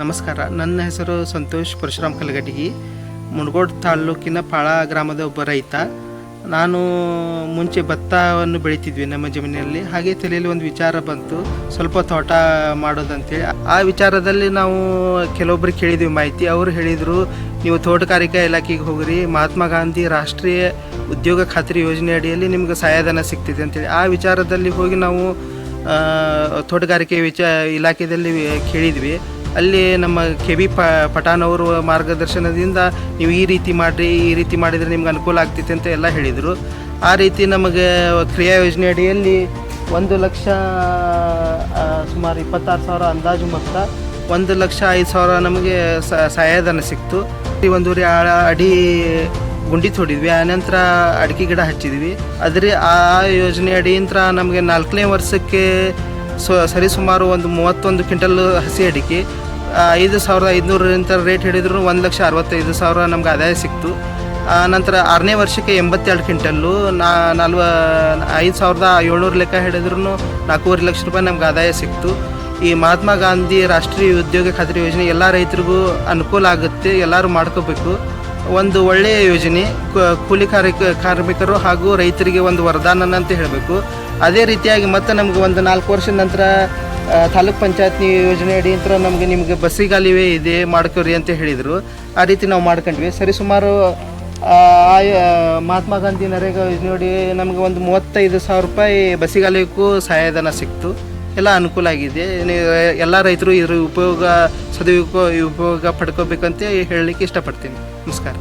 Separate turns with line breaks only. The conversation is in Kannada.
ನಮಸ್ಕಾರ. ನನ್ನ ಹೆಸರು ಸಂತೋಷ್ ಪರಶುರಾಮ್ ಕಲಗಡಿಗಿ ಮುಣಗೋಡ್ ತಾಲೂಕಿನ ಪಾಳ ಗ್ರಾಮದ ಒಬ್ಬ ರೈತ. ನಾನು ಮುಂಚೆ ಭತ್ತವನ್ನು ಬೆಳೀತಿದ್ವಿ ನಮ್ಮ ಜಮೀನಿನಲ್ಲಿ ಹಾಗೆ ತಲೆಯಲ್ಲಿ ಒಂದು ವಿಚಾರ ಬಂತು. ಸ್ವಲ್ಪ ತೋಟ ಮಾಡೋದಂತೇಳಿ ಆ ವಿಚಾರದಲ್ಲಿ ನಾವು ಕೆಲವೊಬ್ಬರು ಕೇಳಿದ್ವಿ ಮಾಹಿತಿ. ಅವರು ಹೇಳಿದರು, ನೀವು ತೋಟಗಾರಿಕಾ ಇಲಾಖೆಗೆ ಹೋಗ್ರಿ. ಮಹಾತ್ಮ ಗಾಂಧಿ ರಾಷ್ಟ್ರೀಯ ಉದ್ಯೋಗ ಖಾತ್ರಿ ಯೋಜನೆ ಅಡಿಯಲ್ಲಿ ನಿಮ್ಗೆ ಸಹಾಯಧನ ಸಿಗ್ತಿದೆ ಅಂತೇಳಿ. ಆ ವಿಚಾರದಲ್ಲಿ ಹೋಗಿ ನಾವು ತೋಟಗಾರಿಕೆ ವಿಚ ಇಲಾಖೆಯಲ್ಲಿ ಕೇಳಿದ್ವಿ. ಅಲ್ಲಿ ನಮ್ಮ ಕೆ ಬಿ ಪ ಪಠಾಣ್ ಅವರು ಮಾರ್ಗದರ್ಶನದಿಂದ ನೀವು ಈ ರೀತಿ ಮಾಡಿರಿ, ಈ ರೀತಿ ಮಾಡಿದರೆ ನಿಮ್ಗೆ ಅನುಕೂಲ ಆಗ್ತೈತೆ ಅಂತ ಎಲ್ಲ ಹೇಳಿದರು. ಆ ರೀತಿ ನಮಗೆ ಕ್ರಿಯಾ ಯೋಜನೆ ಅಡಿಯಲ್ಲಿ ಒಂದು ಲಕ್ಷ ಸುಮಾರು ಇಪ್ಪತ್ತಾರು ಸಾವಿರ ಅಂದಾಜು ಮೊತ್ತ, ಒಂದು ಲಕ್ಷ ಐದು ಸಾವಿರ ನಮಗೆ ಸಹಾಯಧನ ಸಿಕ್ತು. ಈ ಆಳ ಅಡಿ ಗುಂಡಿ ತೊಡಿದ್ವಿ, ಆನಂತರ ಅಡಿಕೆ ಗಿಡ ಹಚ್ಚಿದ್ವಿ. ಆದರೆ ಆ ಯೋಜನೆ ಅಡಿಯಂತ್ರ ನಮಗೆ ನಾಲ್ಕನೇ ವರ್ಷಕ್ಕೆ ಸೊ ಸರಿಸುಮಾರು ಒಂದು ಮೂವತ್ತೊಂದು ಕ್ವಿಂಟಲ್ ಹಸಿ ಅಡಿಕೆ ಐದು ಸಾವಿರದ ಐದುನೂರರಿಂದ ರೇಟ್ ಹಿಡಿದ್ರು ಒಂದು ಲಕ್ಷ ಅರವತ್ತೈದು ಸಾವಿರ ನಮ್ಗೆ ಆದಾಯ ಸಿಕ್ತು. ನಂತರ ಆರನೇ ವರ್ಷಕ್ಕೆ ಎಂಬತ್ತೆರಡು ಕ್ವಿಂಟಲ್ಲು, ನಾ, ನಲ್ವ, ಐದು ಸಾವಿರದ ಏಳ್ನೂರು ಲೆಕ್ಕ ಹಿಡಿದ್ರು ನಾಲ್ಕೂವರೆ ಲಕ್ಷ ರೂಪಾಯಿ ನಮ್ಗೆ ಆದಾಯ ಸಿಕ್ತು. ಈ ಮಹಾತ್ಮ ಗಾಂಧಿ ರಾಷ್ಟ್ರೀಯ ಉದ್ಯೋಗ ಖಾತ್ರಿ ಯೋಜನೆ ಎಲ್ಲ ರೈತರಿಗೂ ಅನುಕೂಲ ಆಗುತ್ತೆ, ಎಲ್ಲರೂ ಮಾಡ್ಕೋಬೇಕು. ಒಂದು ಒಳ್ಳೆಯ ಯೋಜನೆ ಕೂಲಿ ಕಾರ್ಮಿಕ ಕಾರ್ಮಿಕರು ಹಾಗೂ ರೈತರಿಗೆ ಒಂದು ವರದಾನ ಅಂತ ಹೇಳಬೇಕು. ಅದೇ ರೀತಿಯಾಗಿ ಮತ್ತೆ ನಮ್ಗೆ ಒಂದು ನಾಲ್ಕು ವರ್ಷದ ನಂತರ ತಾಲೂಕ್ ಪಂಚಾಯತ್ ಯೋಜನೆ ಅಡಿ ಅಂತ ನಮಗೆ ನಿಮಗೆ ಬಸ್ಸಿಗಾಲಿವೆ ಇದೆ ಮಾಡ್ಕೊರಿ ಅಂತ ಹೇಳಿದರು. ಆ ರೀತಿ ನಾವು ಮಾಡ್ಕೊಂಡ್ವಿ. ಸರಿ ಸುಮಾರು ಆ, ಮಹಾತ್ಮ ಗಾಂಧಿ ನರೇಗಾ ಯೋಜನೆ ಅಡಿ ನಮಗೆ ಒಂದು ಮೂವತ್ತೈದು ಸಾವಿರ ರೂಪಾಯಿ ಬಸ್ಸಿಗಾಲಿಗೂ ಸಹಾಯಧನ ಸಿಕ್ತು. ಎಲ್ಲ ಅನುಕೂಲ ಆಗಿದೆ. ಎಲ್ಲ ರೈತರು ಇದ್ರ ಉಪಯೋಗ ಸದುಪಯೋಗ ಉಪಯೋಗ ಪಡ್ಕೋಬೇಕಂತ ಹೇಳಲಿಕ್ಕೆ ಇಷ್ಟಪಡ್ತೀನಿ. ನಮಸ್ಕಾರ.